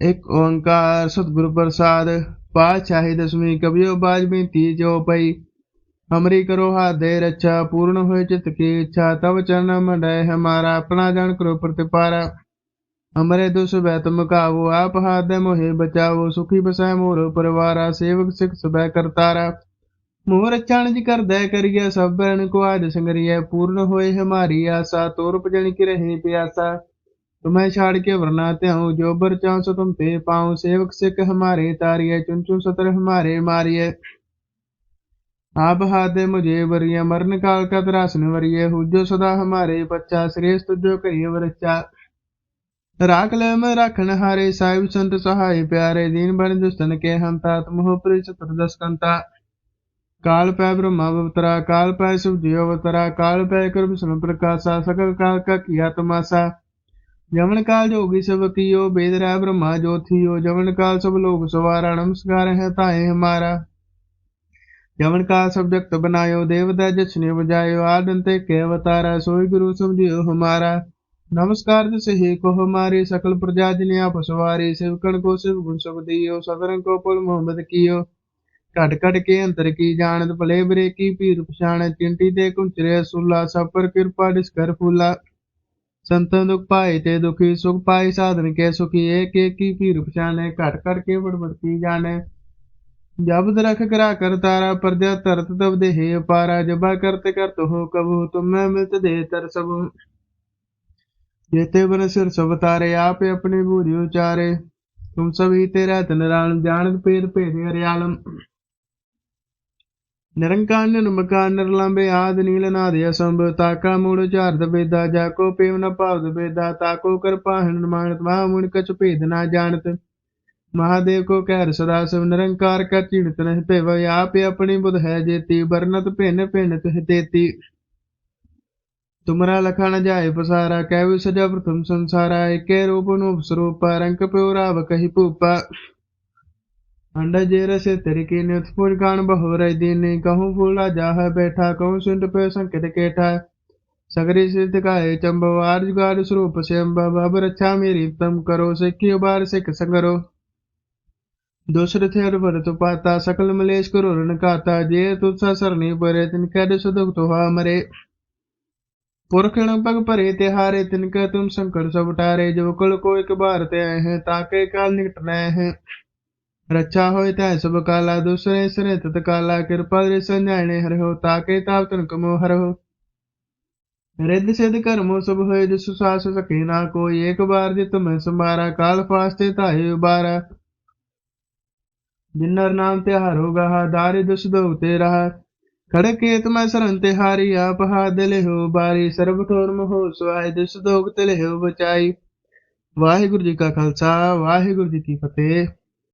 ਇੱਕ ਓੰਕਾਰ ਸਤਿਗੁਰ ਪ੍ਰਸਾਦ ਪਾਤਸ਼ਾਹੀ ਦਸਵੀਂ ਕਬਿਓ ਬਾਜ ਬੇਨਤੀ ਪਈ। ਹਮਰੀ ਕਰੋ ਹਾਥ ਰੱਛਾ, ਪੂਰਨ ਹੋਏ ਚਿਤ ਕੀ ਇੱਛਾ, ਤਵ ਚਰਨ ਮੰਡੈ ਹਮਾਰਾ ਆਪਣਾ ਜਨ ਕਰੋ ਪ੍ਰਤਿਪਾਰਾ। ਹਮਰੇ ਦੁਸ ਬੈਤ ਮੁਕਾਵੋ, ਆਪ ਹਾਥ ਦੇ ਮੋਹਿ ਬਚਾਵੋ, ਸੁਖੀ ਬਸੈ ਮੋਰ ਪਰਿਵਾਰਾ, ਸੇਵਕ ਸਿਖ ਸਬੈ ਕਰਤਾਰਾ। ਮੋਰ ਚਣ ਜੀ ਕਰਦੈ ਕਰੀਐ, ਸਭ ਬਰਨ ਕੋ ਆਜ ਸੰਗਰੀਐ, ਪੂਰਨ ਹੋਏ ਹਮਾਰੀ ਆਸਾ ਤੋਰ ਭਜਨ ਕੀ ਰਹੇ ਪਿਆਸਾ। तुम्हें छाड़ के वरनाते हूँ जो बर चाहूँ सो तुम पे पाऊँ सेवक सिख हमारे तारिये चुन चुन सतर हमारे मारिये आप हाथ दे मुझे वरिय मरण काल का त्रासन वरिय हुजो सदा हमारे बच्चा श्रेष्ठ जो करिय वरच्चा राख ले में राखन हारे साहिब संत सहाय प्यारे दीन बन दुष्टन के हंता तुम हो प्रिय चतुर्दश कंता काल पै ब्रह्मा अवतरा काल पै शिव जी अवतरा काल पै कर विष्णु प्रकाशा सकल काल का ਜਮਨ ਕਾਲ ਜੋਗੀ ਸਭ ਕੀਓ, ਬੇਦ ਰਹਿ ਬ੍ਰਹਮਾ ਜੋਥੀਓ ਜਮਨ ਕਾਲ ਸਭ ਲੋਕ ਸਵਾਰਾ, ਨਮਸਕਾਰ ਹੈ ਤਾਏ ਹਮਾਰਾ। ਜਮਨ ਕਾਲ ਸਭ ਜਗਤ ਬਨਾਇਓ ਦੇਵਤਾ ਜਛਨੇ ਬਜਾਇਓ ਆਦਨ ਤੇ ਕੇ ਅਵਤਾਰਾ, ਸੋਈ ਗੁਰੂ ਸਮਝਿਓ ਹਮਾਰਾ। ਨਮਸਕਾਰ ਜਿਸ ਹੀ ਕੋ ਹਮਾਰੀ, ਸਕਲ ਪ੍ਰਜਾ ਜਿਨੇ ਆਪਸ ਵਾਰੇ ਸਿਵਕਣ ਕੋ ਸਿਵ ਗੁਣ ਸਭ ਦਿਓ ਸਦਰਨ ਕੋ ਪੁਲ ਮੁਹੰਮਦ ਕੀਓ। ਘਟ ਘਟ ਕੇ ਅੰਤਰ ਕੀ ਜਾਣਤ ਭਲੇ ਬਰੇ ਕੀ ਪੀਰ ਪਛਾਣ, ਚਿੰਟੀ ਤੇ ਕੁੰਚਰੇ ਸੁਲਾ, ਸਭ ਪਰ ਕਿਰਪਾ ਦਿਸ ਕਰ ਫੂਲਾ ਸੰਤਨ ਦੁਖ ਪਾਈ ਤੇ ਦੁਖੀ ਸੁਖ ਪਾਈ ਸਾਧਨ ਕੇ ਸੁਖੀ ਏਕ ਏਕੀ ਪੀਰ ਪਛਾਨੇ ਘਟ ਘਟ ਕੇ ਵੜਵੜ ਕੀ ਜਾਣੇ। ਜਬ ਦਰਖ ਕਰਾ ਕਰ ਤਾਰਾ, ਪਰਜਾ ਤਰਤ ਤਬ ਦੇਹ ਅਪਾਰਾ ਜਬਾ ਕਰਤ ਕਰਤ ਹੋ ਕਬੂ, ਤੁਮੈ ਮਿਲਤ ਦੇ ਤਰ ਸਭ ਜੇਤੇ ਬਨ ਸਿਰ ਸਭ ਤਾਰੇ, ਆਪ ਆਪਣੇ ਬੂਰੀ ਉਚਾਰੇ। ਤੁਮ ਸਭੀ ਤੇਰਾ ਤਨ ਰਾਲ ਜਾਣਤ ਪੇਰ ਭੇਜ ਹਰਿਆਲਮ। ਨਿਰੰਕਾਨ ਨਮਕਾ ਨਿਰਲੰਬੇ ਆਦ ਨੀਲ ਨਾਦ ਅਸੰਭ ਤਾਕਾ ਮੂੜ ਚਾਰਦ ਵੇਦਾ ਜਾ ਕੋ ਪੇਵ ਨ ਭਾਵਦ ਵੇਦਾ ਤਾਕੋ ਕਿਰਪਾ ਹਨ ਮਾਨਤ ਮਾ ਕਛ ਭੇਦ ਨਾ ਜਾਣਤ। ਮਹਾਦੇਵ ਕੋ ਕਹਿਰ ਸਦਾ ਸਭ, ਨਿਰੰਕਾਰ ਕਾ ਚੀਣਤ ਨਹਿ ਭੇਵ, ਆਪੇ ਆਪਣੀ ਬੁਧ ਹੈ ਜੇਤੀ, ਵਰਨਤ ਭਿੰਨ ਭਿੰਨ ਤਿਹ ਤੇਤੀ। ਤੁਮਰਾ ਲਖਾ ਨ ਜਾਏ ਕਹਿ ਸਜਾ ਪ੍ਰਥਮ ਸੰਸਾਰਾ, ਏਕੇ ਰੂਪ ਨੂੰ ਸਰੂਪਾ ਰੰਗ ਪਿਉ ਰਾਵ ਕਹੀ ਭੂਪਾ। अंडा जेर से तरीके ने उत्फुल गान बहु रई दीने कहूँ फूला जाह बैठा कहूँ सुंड पे संकट केठा सगरी सिद्ध काये चंबव आर्ज गार स्वरूप से अम्बव अब रक्षा मेरी तम करो सिखी बार सिख संगरो दूसरे थे भरत पाता सकल मलेश करो रण काता जे तुसा सरनी परे तिनका दुख दुख तो मरे पुरखण पग परे तिहारे तिनका तुम संकट सब उठारे जो कुल को एक बार ते आए हैं ताके काल निकट नए हैं रक्षा होय तह शुभ काला दूसरे सुने तत्काला कृपा रे संजायने हर हो ताके ताप तन कमो हर हो रिद्ध सिद्ध कर्मो शुभ होय जिस सास सके ना कोई एक बार जित मैं संभारा काल फास्ते ताहे उबारा जिन्नर नाम ते हारो गहा दारि दुस दो ते रहा खड़े केत मैं सरन ते हारी आप हा दिले हो बारी सर्ब ठोर मोह सुहाय दुस दोग तिले हो बचाई वाहिगुरु जी का खालसा वाहिगुरु जी की फतेह